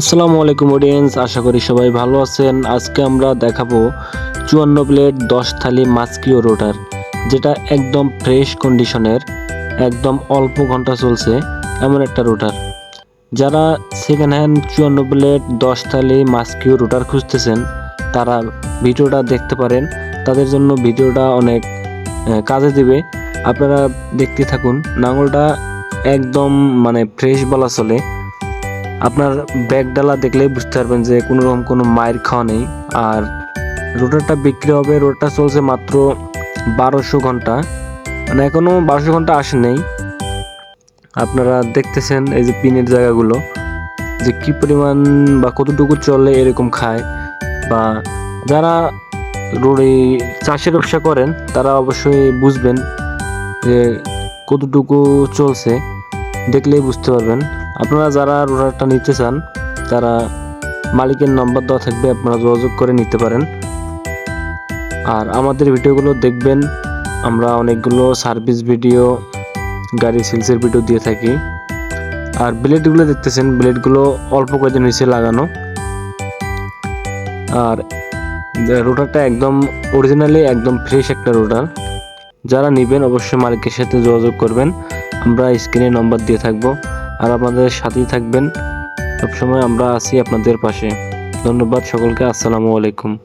আসসালামু আলাইকুম অডিয়েন্স আশা করি সবাই ভালো আছেন। আজকে আমরা দেখাবো চুয়ান্ন প্লেট দশ থালি মাস্কিও রোটার, যেটা একদম ফ্রেশ কন্ডিশনের একদম অল্প ঘণ্টা চলছে, এমন একটা রোটার। যারা সেকেন্ড হ্যান্ড চুয়ান্ন প্লেট দশ থালি মাস্কিও রোটার খুঁজতেছেন, তারা ভিডিওটা দেখতে পারেন। তাদের জন্য ভিডিওটা অনেক কাজে দেবে। আপনারা দেখতে থাকুন, নাঙলটা একদম মানে ফ্রেশ বলা চলে। আপনার ব্যাগ ডালা দেখলেই বুঝতে পারবেন যে কোনো রকম কোনো মায়ের খাওয়া নেই। আর রোটারটা বিক্রি হবে, রোটারটা চলছে মাত্র বারোশো ঘণ্টা। মানে এখনও বারোশো ঘণ্টা আসে নেই। আপনারা দেখতেছেন এই যে পিনের জায়গাগুলো, যে কি পরিমাণ বা কতটুকু চলে এরকম খায়। বা যারা রোডে চাষের ব্যবসা করেন, তারা অবশ্যই বুঝবেন যে কতটুকু চলছে। দেখলেই বুঝতে পারবেন। আপনারা যারা রোটারটা নিতে চান, তারা মালিকের নম্বর দেওয়া থাকবে, আপনারা যোগাযোগ করে নিতে পারেন। আর আমাদের ভিডিওগুলো দেখবেন, আমরা অনেকগুলো সার্ভিস ভিডিও, গাড়ি সেলসের ভিডিও দিয়ে থাকি। আর ব্লেডগুলো দেখতেছেন, ব্লেডগুলো অল্প কয়েকদিন হয়েছে লাগানো। আর রোটারটা একদম অরিজিনালি একদম ফ্রেশ একটা রোটার যারা নেবেন, অবশ্যই মালিকের সাথে যোগাযোগ করবেন। আমরা স্ক্রিনে নম্বর দিয়ে থাকব। আর আপনাদের সাথেই থাকবেন। সবসময় আমরা আছি আপনাদের পাশে। ধন্যবাদ সকলকে। আসসালামু আলাইকুম।